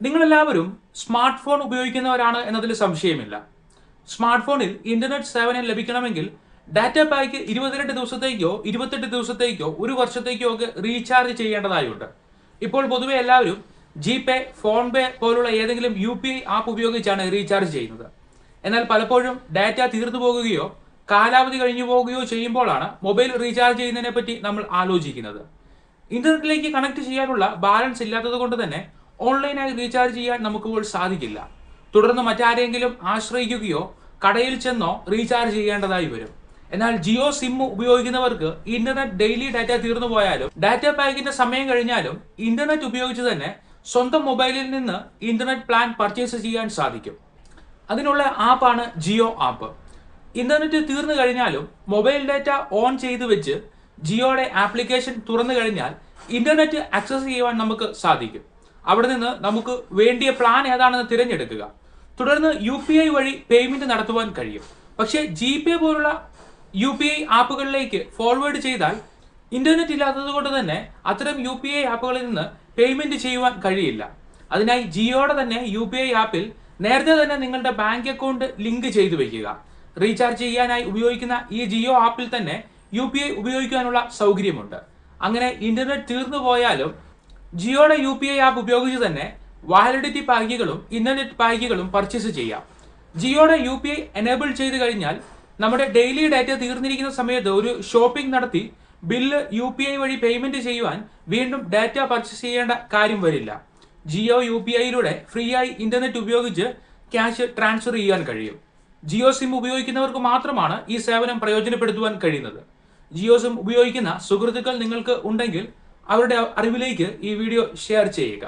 നിങ്ങളെല്ലാവരും smart phone ഉപയോഗിക്കുന്നവരാണ് എന്നതിൽ സംശയമില്ല. സ്മാർട്ട് ഫോണിൽ ഇന്റർനെറ്റ് സേവനം ലഭിക്കണമെങ്കിൽ ഡാറ്റ പാക്ക് ഇരുപത്തിരണ്ട് ദിവസത്തേക്കോ ഇരുപത്തെട്ട് ദിവസത്തേക്കോ ഒരു വർഷത്തേക്കോ ഒക്കെ റീചാർജ് ചെയ്യേണ്ടതായുണ്ട്. ഇപ്പോൾ പൊതുവെ എല്ലാവരും ജി പേ ഫോൺ പേ പോലുള്ള ഏതെങ്കിലും യു പി ഐ ആപ്പ് ഉപയോഗിച്ചാണ് റീചാർജ് ചെയ്യുന്നത്. എന്നാൽ പലപ്പോഴും ഡാറ്റ തീർന്നു പോകുകയോ കാലാവധി കഴിഞ്ഞു പോകുകയോ ചെയ്യുമ്പോഴാണ് മൊബൈൽ റീചാർജ് ചെയ്യുന്നതിനെ പറ്റി നമ്മൾ ആലോചിക്കുന്നത്. ഇന്റർനെറ്റിലേക്ക് കണക്ട് ചെയ്യാനുള്ള ബാലൻസ് ഇല്ലാത്തത് കൊണ്ട് തന്നെ ഓൺലൈനായി റീചാർജ് ചെയ്യാൻ നമുക്കിപ്പോൾ സാധിക്കില്ല. തുടർന്ന് മറ്റാരെങ്കിലും ആശ്രയിക്കുകയോ കടയിൽ ചെന്നോ റീചാർജ് ചെയ്യേണ്ടതായി വരും. എന്നാൽ ജിയോ സിം ഉപയോഗിക്കുന്നവർക്ക് ഇന്റർനെറ്റ് ഡെയിലി ഡാറ്റ തീർന്നു പോയാലും ഡാറ്റ പാക്കിന്റെ സമയം കഴിഞ്ഞാലും ഇന്റർനെറ്റ് ഉപയോഗിച്ച് തന്നെ സ്വന്തം മൊബൈലിൽ നിന്ന് ഇന്റർനെറ്റ് പ്ലാൻ പർച്ചേസ് ചെയ്യാൻ സാധിക്കും. അതിനുള്ള ആപ്പാണ് ജിയോ ആപ്പ്. ഇന്റർനെറ്റ് തീർന്നു കഴിഞ്ഞാലും മൊബൈൽ ഡാറ്റ ഓൺ ചെയ്തു വെച്ച് ജിയോയുടെ ആപ്ലിക്കേഷൻ തുറന്നു കഴിഞ്ഞാൽ ഇന്റർനെറ്റ് ആക്സസ് ചെയ്യുവാൻ നമുക്ക് സാധിക്കും. അവിടെ നിന്ന് നമുക്ക് വേണ്ടിയ പ്ലാൻ ഏതാണെന്ന് തിരഞ്ഞെടുക്കുക. തുടർന്ന് യു പി ഐ വഴി പേയ്മെന്റ് നടത്തുവാൻ കഴിയും. പക്ഷേ ജി പേ പോലുള്ള യു പി ഐ ആപ്പുകളിലേക്ക് ഫോർവേഡ് ചെയ്താൽ ഇന്റർനെറ്റ് ഇല്ലാത്തത് കൊണ്ട് തന്നെ അത്തരം യു പി ഐ ആപ്പുകളിൽ നിന്ന് പേയ്മെന്റ് ചെയ്യുവാൻ കഴിയില്ല. അതിനായി ജിയോയുടെ തന്നെ യു പി ഐ ആപ്പിൽ നേരത്തെ തന്നെ നിങ്ങളുടെ ബാങ്ക് അക്കൗണ്ട് ലിങ്ക് ചെയ്തു വയ്ക്കുക. റീചാർജ് ചെയ്യാനായി ഉപയോഗിക്കുന്ന ഈ ജിയോ ആപ്പിൽ തന്നെ യു പി ഐ ഉപയോഗിക്കാനുള്ള സൗകര്യമുണ്ട്. അങ്ങനെ ഇന്റർനെറ്റ് തീർന്നു പോയാലും ജിയോയുടെ യു പി ഐ ആപ്പ് ഉപയോഗിച്ച് തന്നെ വാലിഡിറ്റി പാക്കുകളും ഇന്റർനെറ്റ് പാക്കുകളും പർച്ചേസ് ചെയ്യാം. ജിയോയുടെ യു പി ഐ എനേബിൾ ചെയ്ത് കഴിഞ്ഞാൽ നമ്മുടെ ഡെയിലി ഡാറ്റ തീർന്നിരിക്കുന്ന സമയത്ത് ഒരു ഷോപ്പിംഗ് നടത്തി ബില്ല് യു പി ഐ വഴി പേയ്മെന്റ് ചെയ്യുവാൻ വീണ്ടും ഡാറ്റ പർച്ചേസ് ചെയ്യേണ്ട കാര്യം വരില്ല. ജിയോ യു പി ഐയിലൂടെ ഫ്രീ ആയി ഇന്റർനെറ്റ് ഉപയോഗിച്ച് ക്യാഷ് ട്രാൻസ്ഫർ ചെയ്യാൻ കഴിയും. ജിയോ സിം ഉപയോഗിക്കുന്നവർക്ക് മാത്രമാണ് ഈ സേവനം പ്രയോജനപ്പെടുത്തുവാൻ കഴിയുന്നത്. ജിയോ സിം ഉപയോഗിക്കുന്ന സുഹൃത്തുക്കൾ നിങ്ങൾക്ക് ഉണ്ടെങ്കിൽ അവരുടെ അറിവിലേക്ക് ഈ വീഡിയോ ഷെയർ ചെയ്യുക.